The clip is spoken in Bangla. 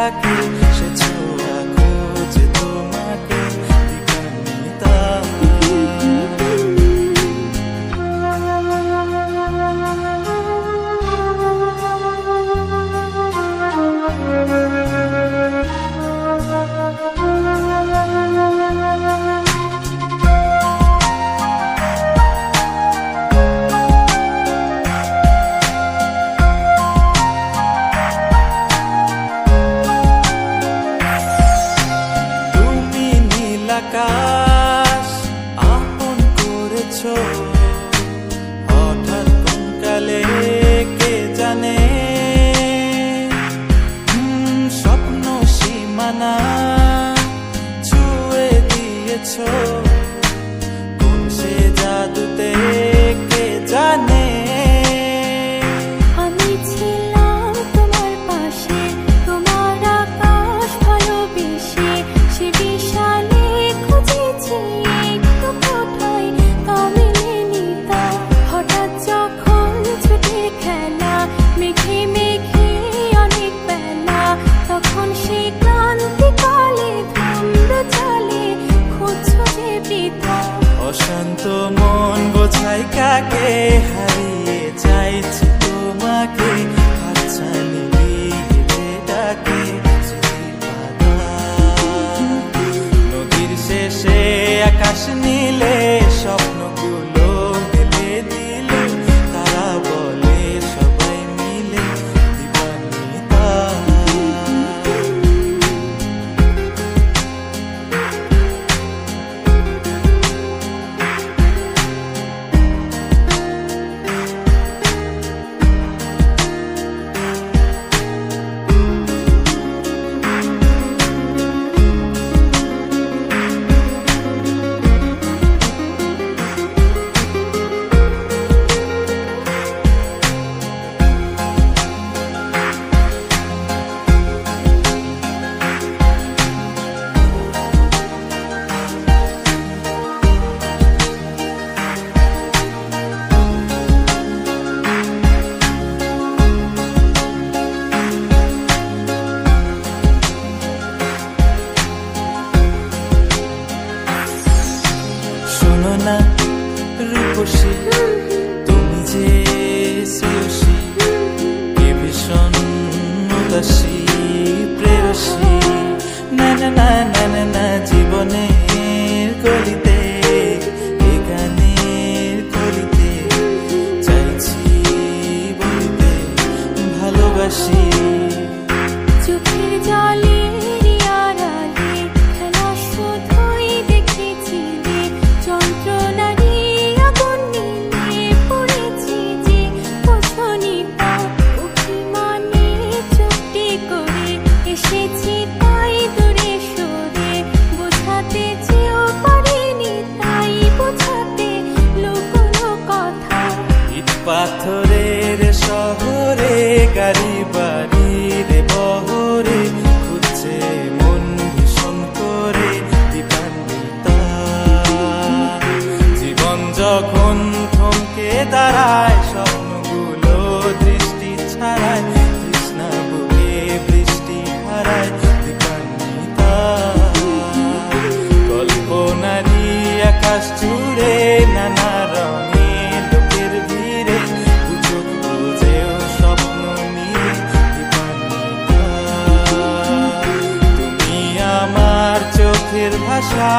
থাকি আকাশ আপন করেছ। খুশি, তুমি যে শ্রেয়সী কে ভীষণ উদাসী, প্রেয়সী। না না না না না না, জীবনের করিতে এ গানের গলিতে চাইছি বলিতে ভালোবাসি। দাঁড়ায় স্বপ্নগুলো দৃষ্টি ছাড়ায়, কৃষ্ণা বুকে বৃষ্টি হারায় কল্পনারী আকাশ জুড়ে নানা রঙে লোকের ভিড়ে চোখ বুঝেও তুমি আমার চোখের ভাষা